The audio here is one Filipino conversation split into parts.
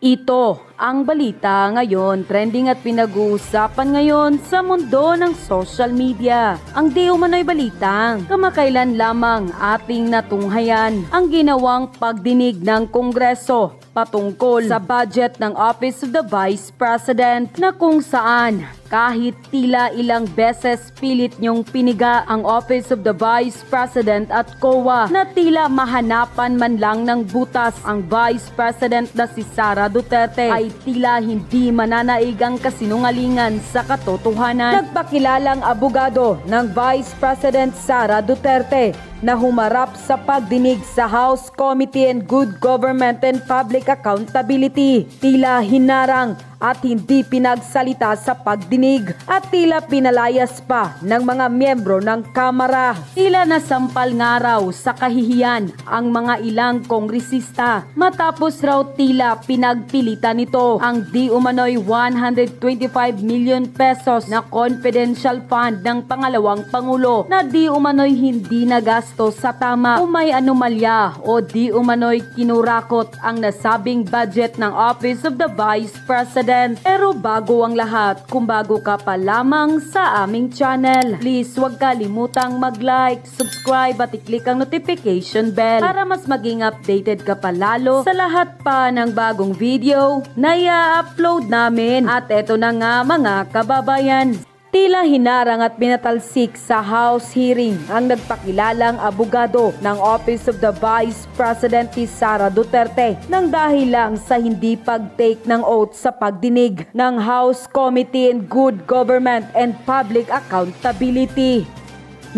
Ito ang balita ngayon, trending at pinag-uusapan ngayon sa mundo ng social media. Ang di umano'y balitang kamakailan lamang ating natunghayan ang ginawang pagdinig ng Kongreso patungkol sa budget ng Office of the Vice President na kung saan kahit tila ilang beses pilit niyong piniga ang Office of the Vice President at COA na tila mahanapan man lang ng butas ang Vice President na si Sara Duterte ay tila hindi mananaig ang kasinungalingan sa katotohanan. Nagpakilalang abogado ng Vice President Sara Duterte na humarap sa pagdinig sa House Committee on Good Government and Public Accountability. Tila hinarang at hindi pinagsalita sa pagdinig at tila pinalayas pa ng mga miyembro ng Kamara. Tila nasampal nga raw sa kahihiyan ang mga ilang kongresista matapos raw tila pinagpilitan nito ang di umano'y 125 million pesos na confidential fund ng pangalawang pangulo na di umano'y hindi nagastos sa tama o may anomalya o di umano'y kinurakot ang nasabing budget ng Office of the Vice President. Pero bago ang lahat, kung bago ka pa lamang sa aming channel, please huwag kalimutang mag-like, subscribe at i-click ang notification bell para mas maging updated ka pa lalo sa lahat pa ng bagong video na i-upload namin. At eto na nga mga kababayan, Tila hinarang at binatalsik sa House hearing ang nagpakilalang abogado ng Office of the Vice President ni Sara Duterte nang dahil lang sa hindi pag-take ng oath sa pagdinig ng House Committee on Good Government and Public Accountability.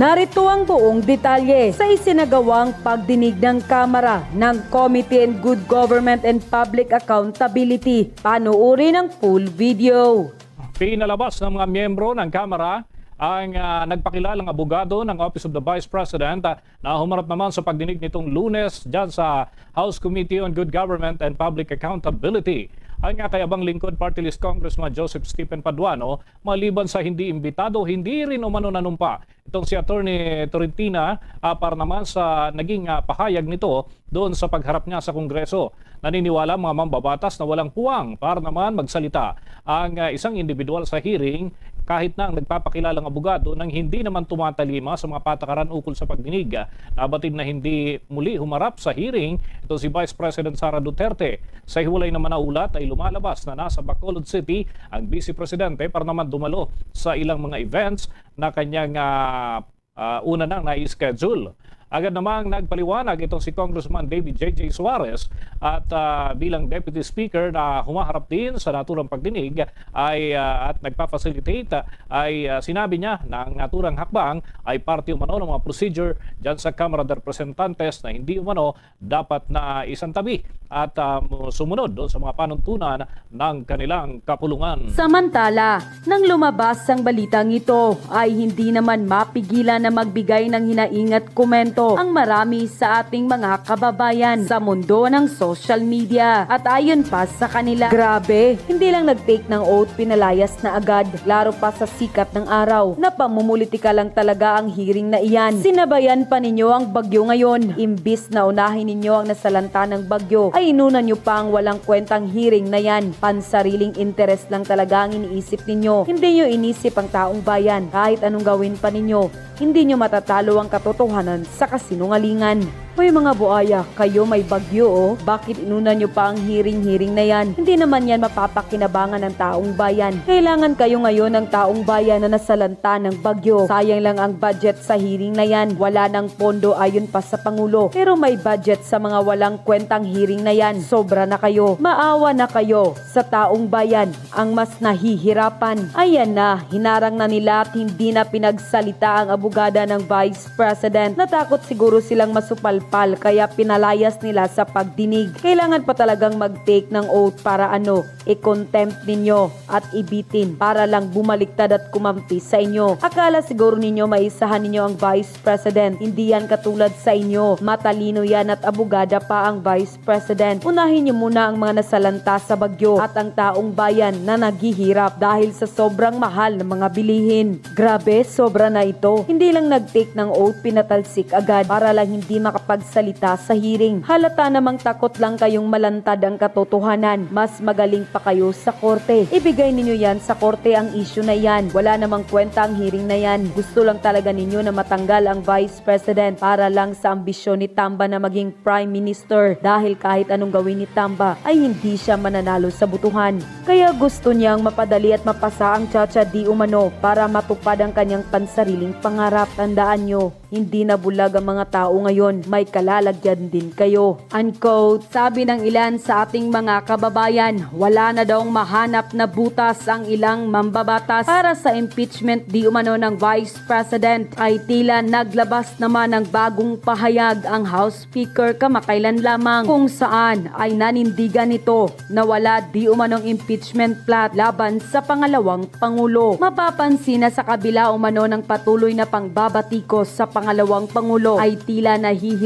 Narito ang buong detalye sa isinagawang pagdinig ng Kamara ng Committee on Good Government and Public Accountability. Panuuri ng full video. Pinalabas ng mga miyembro ng Kamara ang ah, nagpakilalang abogado ng Office of the Vice President ah, na humarap naman sa pagdinig nitong lunes dyan sa House Committee on Good Government and Public Accountability. Ang nga kayabang lingkod Party List Congressman Joseph Stephen Paduano, maliban sa hindi imbitado, hindi rin umano nanumpa. Itong si Attorney Torrentina ah, para naman sa naging ah, pahayag nito doon sa pagharap niya sa Kongreso. Naniniwala mga mambabatas na walang puwang para naman magsalita ang ah, isang individual sa hearing kahit na ang nagpapakilalang abogado nang hindi naman tumatalima sa mga patakaran ukol sa pagdinig. Nabatid na hindi muli humarap sa hearing ito si Vice President Sara Duterte. Sa hiwalay na manaulat ay lumalabas na nasa Bacolod City ang Vice Presidente para naman dumalo sa ilang mga events na kanyang ah, ah, una nang na-schedule. Agad namang nagpaliwanag itong si Congressman David J.J. Suarez at ah, bilang Deputy Speaker na humaharap din sa naturang pagdinig ay, ah, at nagpa-facilitate ay ah, sinabi niya na ang naturang hakbang ay parte umano ng mga procedure dyan sa Kamara de Representantes na hindi umano dapat na isang tabi at ah, sumunod doon sa mga panuntunan ng kanilang kapulungan. Samantala, nang lumabas ang balitang ito ay hindi naman mapigilan na magbigay ng hinaingat komento ang marami sa ating mga kababayan sa mundo ng social media. At ayon pa sa kanila, grabe, hindi lang nag-take ng oath pinalayas na agad, laro pa sa sikat ng araw. Napamumulitika lang talaga ang hearing na iyan. Sinabayan pa ninyo ang bagyo ngayon. Imbis na unahin ninyo ang nasalanta ng bagyo, ay inunan nyo pa ang walang kwentang hearing na yan. Pansariling interest lang talaga ang iniisip ninyo. Hindi nyo inisip ang taong bayan. Kahit anong gawin pa ninyo, hindi nyo matatalo ang katotohanan sa kasinungalingan. Hoy mga buaya, kayo may bagyo oh. Bakit inunan nyo pa ang hearing-hearing na yan? Hindi naman yan mapapakinabangan ng taong bayan. Kailangan kayo ngayon ng taong bayan na nasalanta ng bagyo. Sayang lang ang budget sa hearing na yan. Wala ng pondo ayon pa sa Pangulo. Pero may budget sa mga walang kwentang hearing na yan. Sobra na kayo. Maawa na kayo sa taong bayan. Ang mas nahihirapan. Ayan na, hinarang na nila at hindi na pinagsalita ang abogada ng Vice President. Natakot siguro silang masupalpal kaya pinalayas nila sa pagdinig. Kailangan pa talagang mag-take ng oath para ano, i-contempt ninyo at ibitin para lang bumaliktad at kumampi sa inyo. Akala siguro ninyo maisahan ninyo ang Vice President. Hindi yan katulad sa inyo. Matalino yan at abogada pa ang Vice President. Unahin niyo muna ang mga nasalanta sa bagyo at ang taong bayan na naghihirap dahil sa sobrang mahal ng mga bilihin. Grabe, sobra na ito. Hindi lang nag-take ng oath pinatalsik agad para lang hindi makapag makipagsalita sa hearing. Halata namang takot lang kayong malantad ang katotohanan. Mas magaling pa kayo sa korte. Ibigay ninyo yan sa korte ang issue na yan. Wala namang kwenta ang hearing na yan. Gusto lang talaga ninyo na matanggal ang Vice President para lang sa ambisyon ni Tamba na maging Prime Minister dahil kahit anong gawin ni Tamba ay hindi siya mananalo sa butuhan. Kaya gusto niyang mapadali at mapasa ang Chacha di umano para matupad ang kanyang pansariling pangarap. Tandaan nyo, hindi na bulag ang mga tao ngayon. May kalalagyan din kayo. Unquote, sabi ng ilan sa ating mga kababayan, wala na daw mahanap na butas ang ilang mambabatas para sa impeachment di umano ng Vice President ay tila naglabas naman ng bagong pahayag ang House Speaker kamakailan lamang kung saan ay nanindigan nito na wala di umanong impeachment plot laban sa pangalawang Pangulo. Mapapansin na sa kabila umano ng patuloy na pangbabatikos sa pangalawang Pangulo ay tila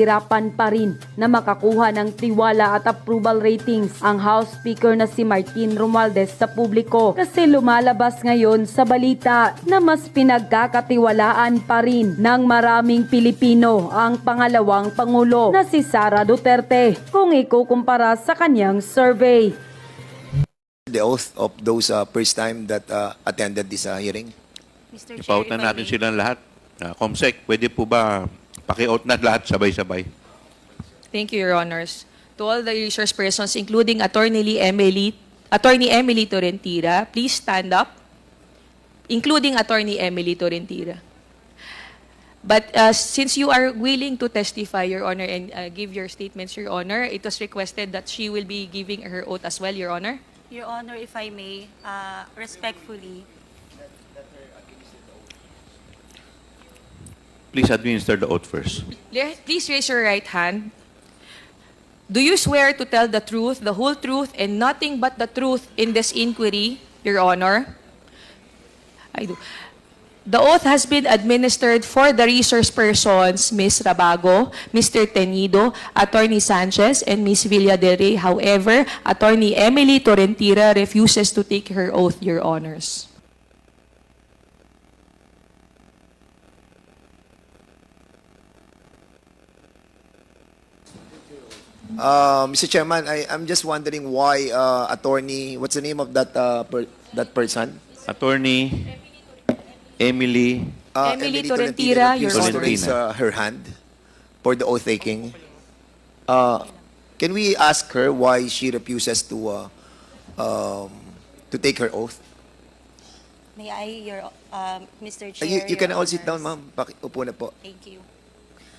nahihirapan pa rin na makakuha ng tiwala at approval ratings ang House Speaker na si Martin Romualdez sa publiko kasi lumalabas ngayon sa balita na mas pinagkakatiwalaan pa rin ng maraming Pilipino ang pangalawang Pangulo na si Sara Duterte kung ikukumpara sa kanyang survey. the oath of those uh, first time that uh, attended this uh, hearing? Mr. Chair, Ipautan natin silang lahat. Uh, Comsec, pwede po ba paki-out na lahat sabay-sabay? Thank you, Your Honors. To all the resource persons, including Attorney Lee Emily, Attorney Emily Torrentira, please stand up, including Attorney Emily Torrentira. But uh, since you are willing to testify, Your Honor, and uh, give your statements, Your Honor, it was requested that she will be giving her oath as well, Your Honor. Your Honor, if I may, uh, respectfully, Please administer the oath first. Please raise your right hand. Do you swear to tell the truth, the whole truth, and nothing but the truth in this inquiry, Your Honor? I do. The oath has been administered for the resource persons, Ms. Rabago, Mr. Tenido, Attorney Sanchez, and Ms. Villa Rey. However, Attorney Emily Torrentira refuses to take her oath, Your Honors. Uh, Mr. Chairman, I, I'm just wondering why uh, attorney, what's the name of that uh, per, that person? Attorney Emily Uh, Emily Torrentira, Your to Honor. raise uh, her hand for the oath taking. Uh, can we ask her why she refuses to uh, um, to take her oath? may I, your, um, Mr. Uh, Chair, you, you can all sit down, Honors. ma'am. Paki, upo na po. Thank you.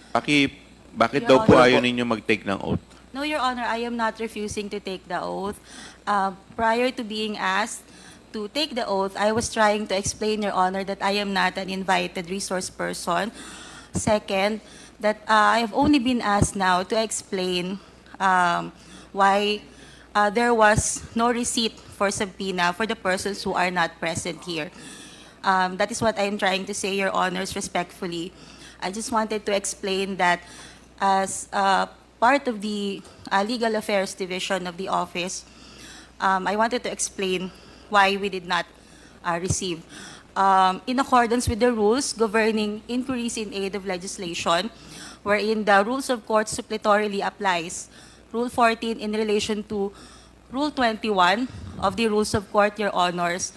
Paki, bakit Your daw po Honor. ayaw ninyo mag-take ng oath? No, Your Honor, I am not refusing to take the oath. Uh, prior to being asked to take the oath, I was trying to explain, Your Honor, that I am not an invited resource person. Second, that uh, I have only been asked now to explain um, why uh, there was no receipt for subpoena for the persons who are not present here. Um, that is what I am trying to say, Your Honors, respectfully. I just wanted to explain that as uh, part of the uh, Legal Affairs Division of the office, um, I wanted to explain why we did not uh, receive. Um, in accordance with the rules governing inquiries in aid of legislation, wherein the rules of court suppletorily applies, Rule 14 in relation to Rule 21 of the Rules of Court, Your Honors,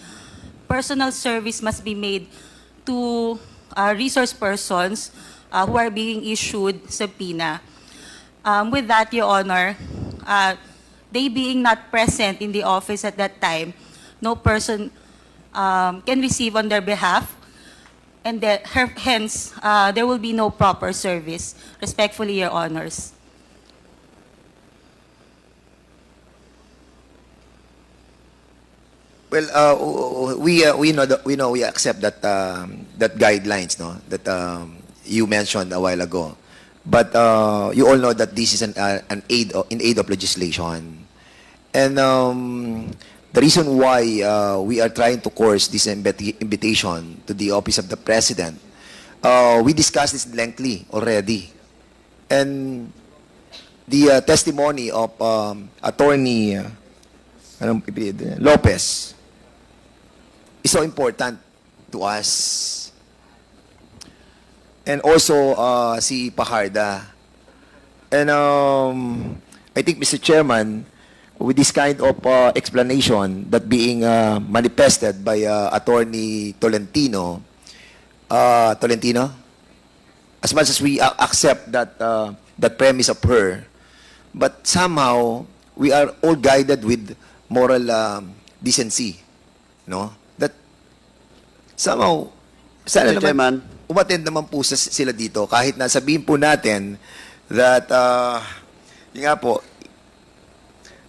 personal service must be made to uh, resource persons uh, who are being issued subpoena. Um, with that, Your Honor, uh, they being not present in the office at that time, no person um, can receive on their behalf, and that, her, hence, uh, there will be no proper service. Respectfully, Your Honors. Well, uh, we uh, we know that we know we accept that um, that guidelines, no, that um, you mentioned a while ago. But uh, you all know that this is an uh, an aid o- in aid of legislation, and um, the reason why uh, we are trying to course this invita- invitation to the office of the president, uh, we discussed this lengthily already, and the uh, testimony of um, attorney. Uh? Lopez is so important to us. And also uh, si Paharda. And um, I think, Mr. Chairman, with this kind of uh, explanation that being uh, manifested by uh, Attorney Tolentino, uh, Tolentino, as much as we uh, accept that uh, that premise of her, but somehow we are all guided with moral um, decency, no? That somehow sana Mr. naman Chairman. Umattend naman po sila dito kahit na sabihin po natin that uh, yun nga po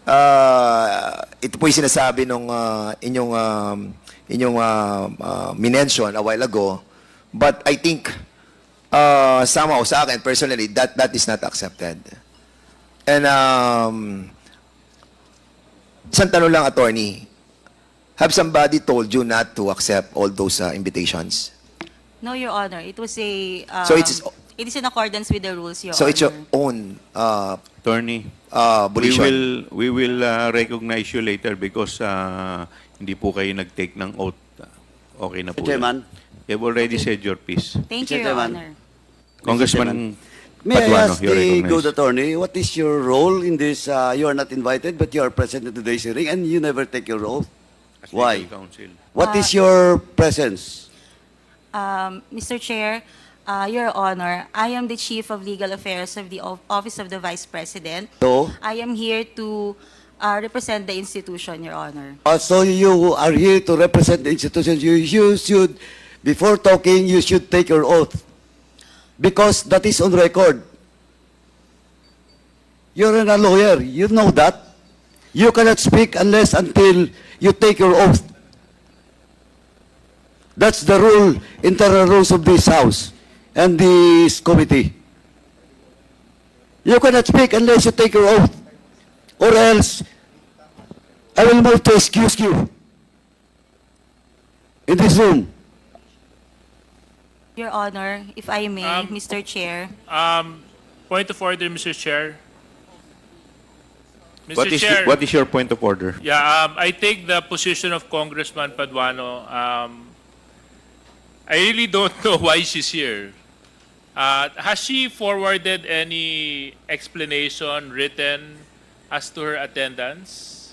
uh, ito po yung sinasabi nung uh, inyong um, inyong uh, uh, minention a while ago. But I think uh, somehow sa akin personally that that is not accepted. And um, isang tanong lang attorney. Have somebody told you not to accept all those uh, invitations No, Your Honor. It was a... Um, So it's- It is in accordance with the rules, Your so Honor. it's your own uh, Attorney, uh, we volition will, we will uh, recognize you later because uh, hindi po kayo nag-take ng oath. Okay na po. Mr. Chairman. You've already said your piece. Thank Mr. you, Your Chairman. Honor. Congressman May I Paduano, ask you're the recognized. good attorney, what is your role in this? Uh, you are not invited, but you are present at today's hearing, and you never take your oath. As Why? counsel. What Uh, is your presence? Um, Mr. Chair, uh, Your Honor, I am the Chief of Legal Affairs of the Office of the Vice President. So, I am here to uh, represent the institution, Your Honor. uh, so you are here to represent the institution. You, you should, before talking, you should take your oath. Because that is on record. You're a lawyer. You know that. You cannot speak unless until you take your oath. That's the rule, internal rules of this House and this committee. You cannot speak unless you take your oath. Or else, I will move to excuse you in this room. Your Honor, if I may, Um, Mr. Chair. Um, point of order, Mr. Chair. Mr. What is, Chair, what is your point of order? yeah, um, I take the position of Congressman Paduano. Um, I really don't know why she's here. Uh, has she forwarded any explanation written as to her attendance?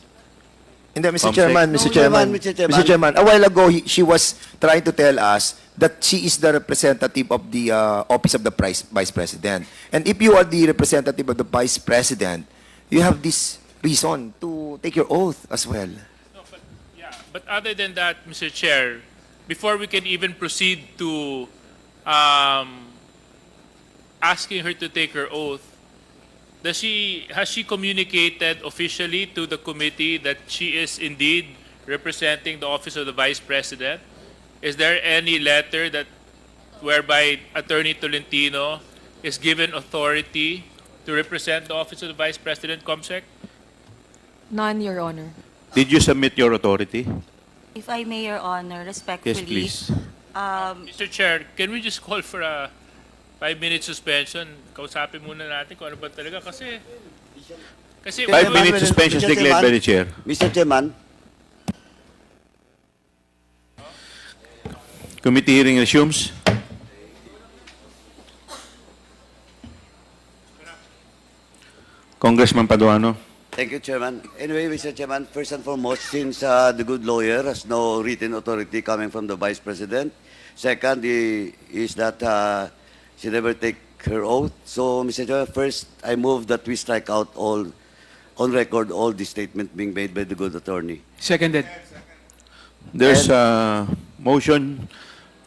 Hindi, Mr. Comsec. Chairman, No, Mr. Chairman, Chairman, Mr. Chairman. Mr. Chairman, a while ago, he, she was trying to tell us that she is the representative of the uh, Office of the Vice, Vice President. And if you are the representative of the Vice President, you have this reason to take your oath as well. No, but, yeah, but other than that, Mr. Chair, before we can even proceed to um, asking her to take her oath, does she has she communicated officially to the committee that she is indeed representing the office of the vice president? Is there any letter that whereby Attorney Tolentino is given authority to represent the office of the vice president, Comsec? None, Your Honor. Did you submit your authority? If I may, Your Honor, respectfully. Yes, please. Um, Mr. Chair, can we just call for a five-minute suspension? Kausapin muna natin kung ano ba talaga kasi... Kasi... Five minute suspension Mr. declared by the chair. Mr. Chairman, Committee hearing resumes. Congressman Paduano. Thank you, Chairman. Anyway, Mr. Chairman, first and foremost, since uh, the good lawyer has no written authority coming from the Vice President, second i- is that uh, she never take her oath. So, Mr. Chairman, first, I move that we strike out all, on record, all the statement being made by the good attorney. Seconded. There's a motion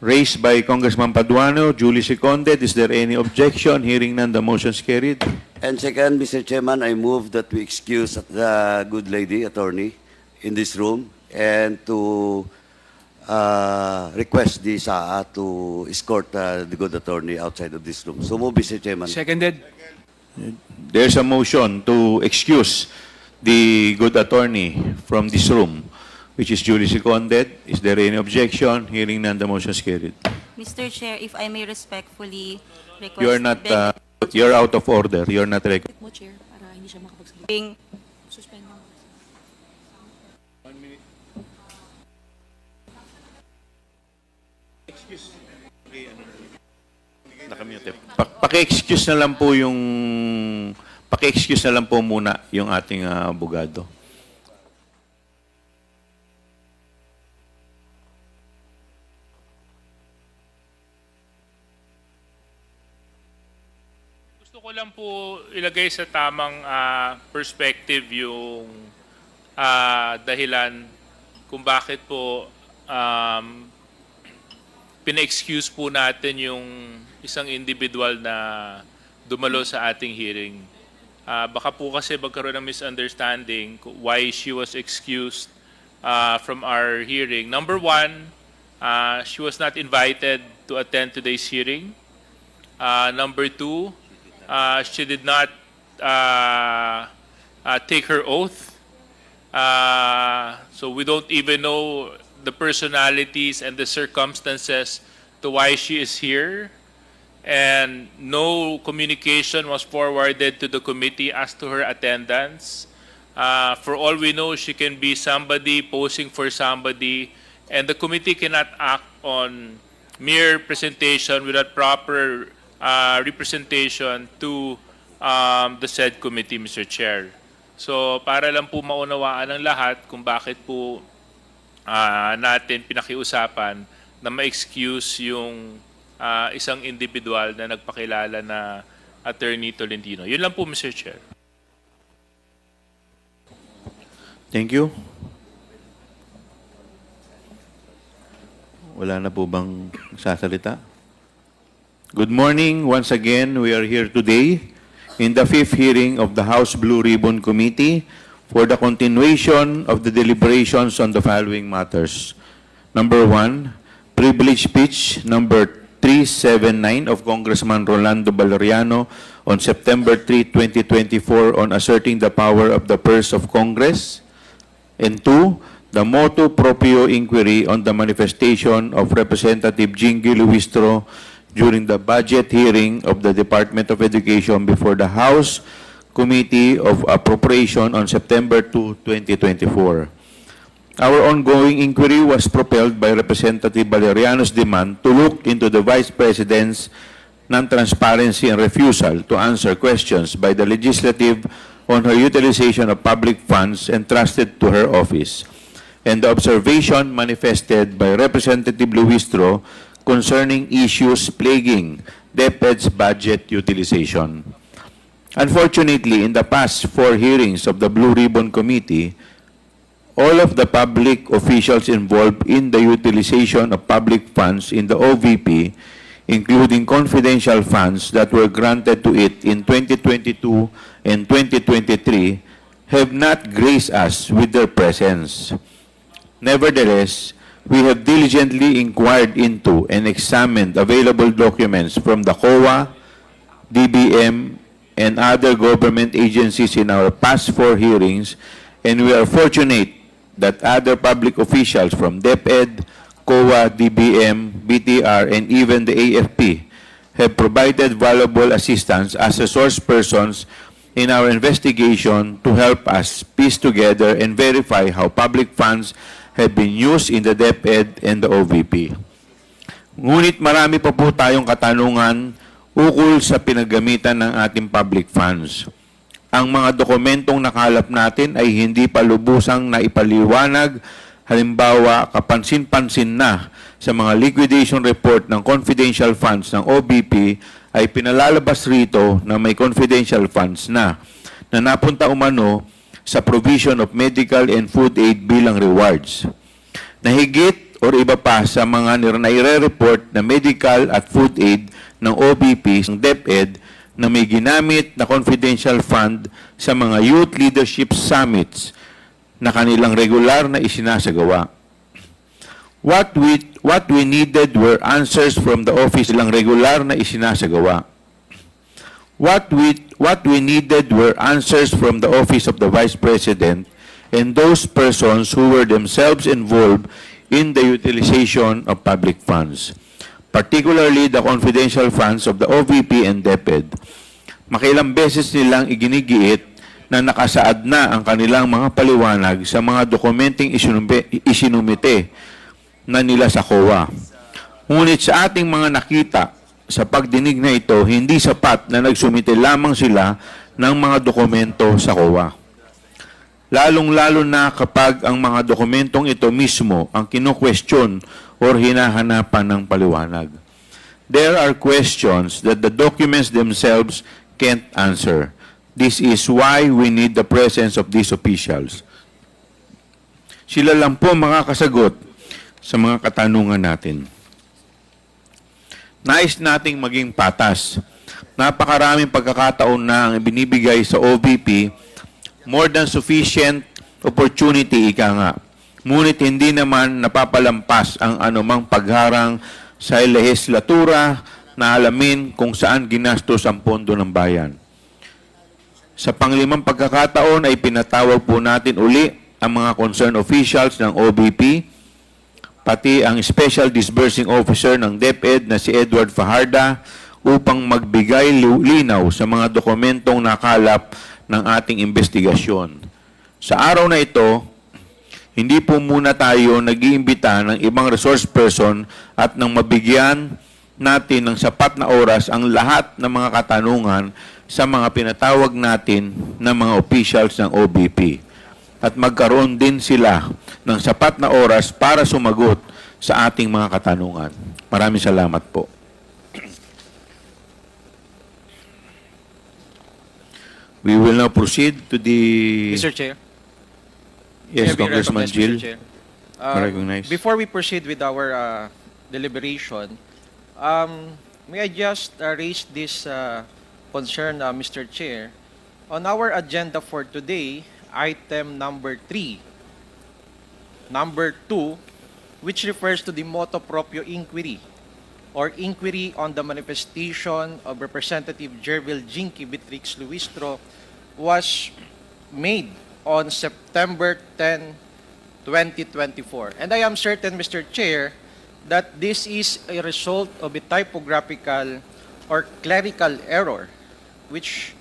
raised by Congressman Paduano, duly seconded. Is there any objection? Hearing none, the motion is carried. And second, Mr. Chairman, I move that we excuse the good lady attorney in this room and to uh, request the SAA to escort uh, the good attorney outside of this room. So move, Mr. Chairman. Seconded. There's a motion to excuse the good attorney from this room, which is duly seconded. Is there any objection? Hearing none, the motion is carried. Mr. Chair, if I may respectfully request... You are not, uh, you're out of order. You're not rec- mo, Chair, para hindi siya makapagsalita. being- Suspend mo. Nakamute. Pa paki-excuse na lang po yung paki-excuse na lang po muna yung ating ah, abogado. Po ilagay sa tamang ah, perspective yung ah, dahilan kung bakit po um, pina-excuse po natin yung isang individual na dumalo sa ating hearing. Ah, baka po kasi magkaroon ng misunderstanding why she was excused ah, from our hearing. Number one, ah, she was not invited to attend today's hearing. Uh, number two, uh, she did not uh, uh, take her oath. Uh, so we don't even know the personalities and the circumstances to why she is here. And no communication was forwarded to the committee as to her attendance. Uh, for all we know, she can be somebody posing for somebody, and the committee cannot act on mere presentation without proper uh, representation to um, the said committee, Mr. Chair. So para lang po maunawaan ng lahat kung bakit po ah, natin pinakiusapan na ma-excuse yung ah, isang individual na nagpakilala na Attorney Tolentino. Yun lang po, Mr. Chair. Thank you. Wala na po bang sasalita? Good morning. Once again, we are here today in the fifth hearing of the House Blue Ribbon Committee for the continuation of the deliberations on the following matters. Number one, privilege speech number 379 of Congressman Rolando Valeriano on September 3, 2024 on asserting the power of the purse of Congress. And two, the motu proprio inquiry on the manifestation of Representative Jingy Luistro during the budget hearing of the Department of Education before the House Committee of Appropriation on September 2, 2024. Our ongoing inquiry was propelled by Representative Valeriano's demand to look into the Vice President's non-transparency and refusal to answer questions by the legislative on her utilization of public funds entrusted to her office, and the observation manifested by Representative Luistro concerning issues plaguing DepEd's budget utilization. Unfortunately, in the past four hearings of the Blue Ribbon Committee, all of the public officials involved in the utilization of public funds in the OVP, including confidential funds that were granted to it in 2022 and 2023, have not graced us with their presence. Nevertheless, we have diligently inquired into and examined available documents from the COA, DBM, and other government agencies in our past four hearings, and we are fortunate that other public officials from DepEd, COA, DBM, BTR, and even the AFP have provided valuable assistance as resource persons in our investigation to help us piece together and verify how public funds have been used in the DepEd and the OVP. Ngunit marami pa po tayong katanungan ukol sa pinagamitan ng ating public funds. Ang mga dokumentong nakalap natin ay hindi pa lubusang naipaliwanag, halimbawa kapansin-pansin na sa mga liquidation report ng confidential funds ng OBP ay pinalalabas rito na may confidential funds na na napunta umano sa provision of medical and food aid bilang rewards. Nahigit or iba pa sa mga naire-report na medical at food aid ng OBP, ng DepEd, na may ginamit na confidential fund sa mga youth leadership summits na kanilang regular na isinasagawa. What we, what we needed were answers from the office lang regular na isinasagawa. What we, what we needed were answers from the office of the Vice President and those persons who were themselves involved in the utilization of public funds, particularly the confidential funds of the OVP and DepEd. Makilang beses nilang iginigiit na nakasaad na ang kanilang mga paliwanag sa mga dokumenting isinumite na nila sa COA. Ngunit sa ating mga nakita sa pagdinig na ito, hindi sapat na nagsumite lamang sila ng mga dokumento sa COA. Lalong-lalo na kapag ang mga dokumentong ito mismo ang kino-question or hinahanapan ng paliwanag. There are questions that the documents themselves can't answer. This is why we need the presence of these officials. Sila lang po makakasagot sa mga katanungan natin. Nais nating maging patas. Napakaraming pagkakataon na ang binibigay sa OVP, more than sufficient opportunity, ika nga. Ngunit hindi naman napapalampas ang anumang pagharang sa lehislatura na alamin kung saan ginastos ang pondo ng bayan. Sa panglimang pagkakataon ay pinatawag po natin uli ang mga concerned officials ng OBP, pati ang Special Disbursing Officer ng DepEd na si Edward Fajarda upang magbigay li- linaw sa mga dokumentong nakalap ng ating investigasyon. Sa araw na ito, hindi po muna tayo nag-iimbita ng ibang resource person at nang mabigyan natin ng sapat na oras ang lahat ng mga katanungan sa mga pinatawag natin ng mga officials ng OBP. At magkaroon din sila ng sapat na oras para sumagot sa ating mga katanungan. Maraming salamat po. We will now proceed to the... Mr. Chair. Yes, Congressman Jill. Mr. Chair? Um, Recognize. Before we proceed with our uh, deliberation, um, may I just uh, raise this uh, concern, uh, Mr. Chair? On our agenda for today, item number three, number two, which refers to the motu proprio inquiry or inquiry on the manifestation of Representative Jervil Jinky Beatrix Luistro was made on September 10, 2024. And I am certain, Mr. Chair, that this is a result of a typographical or clerical error which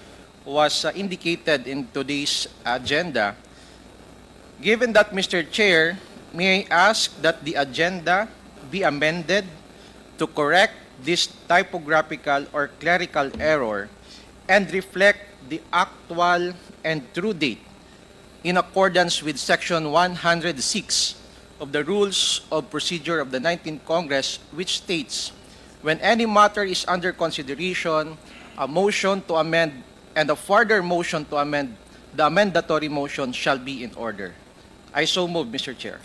was uh, indicated in today's agenda. Given that, Mr. Chair, may I ask that the agenda be amended to correct this typographical or clerical error and reflect the actual and true date in accordance with Section 106 of the Rules of Procedure of the 19th Congress, which states, when any matter is under consideration, a motion to amend and a further motion to amend the amendatory motion shall be in order. I so move, Mr. Chair.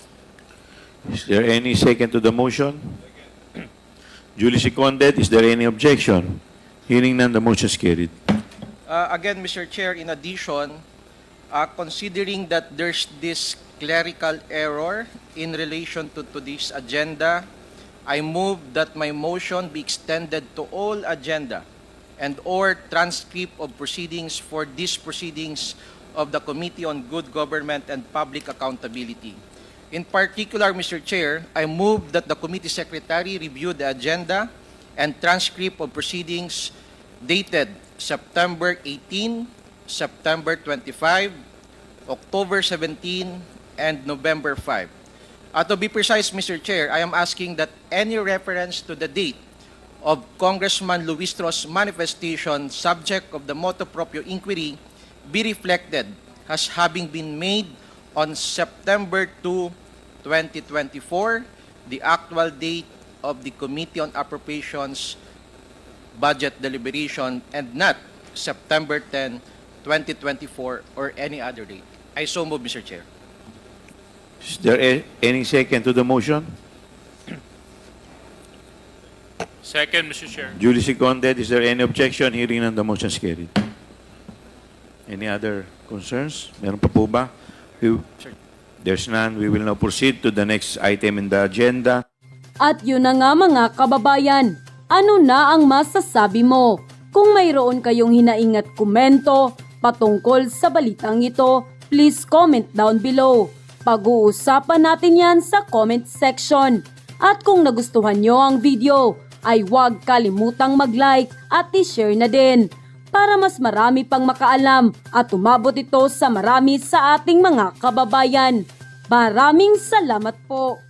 Is there any second to the motion? Duly seconded. Is there any objection? Hearing none, the motion is carried. Uh, again, Mr. Chair, in addition, uh, considering that there's this clerical error in relation to, to this agenda, I move that my motion be extended to all agenda and or transcript of proceedings for these proceedings of the Committee on Good Government and Public Accountability. In particular, Mr. Chair, I move that the committee secretary review the agenda and transcript of proceedings dated September 18, September 25, October 17, and November 5. Uh, to be precise, Mr. Chair, I am asking that any reference to the date of Congressman Luistro's manifestation subject of the motu proprio inquiry be reflected as having been made on September 2, 2024, the actual date of the Committee on Appropriations budget deliberation and not September 10, 2024 or any other date. I so move, Mr. Chair. Is there any second to the motion? Second, Mr. Chair. Duly seconded. Is there any objection? Hearing none, the motion is carried. Any other concerns? Meron pa po ba? We- There's none. We will now proceed to the next item in the agenda. At yun na nga mga kababayan, ano na ang masasabi mo? Kung mayroon kayong hinaingat komento patungkol sa balitang ito, please comment down below. Pag-uusapan natin yan sa comment section. At kung nagustuhan nyo ang video, ay huwag kalimutang mag-like at i-share na din para mas marami pang makaalam at umabot ito sa marami sa ating mga kababayan. Maraming salamat po!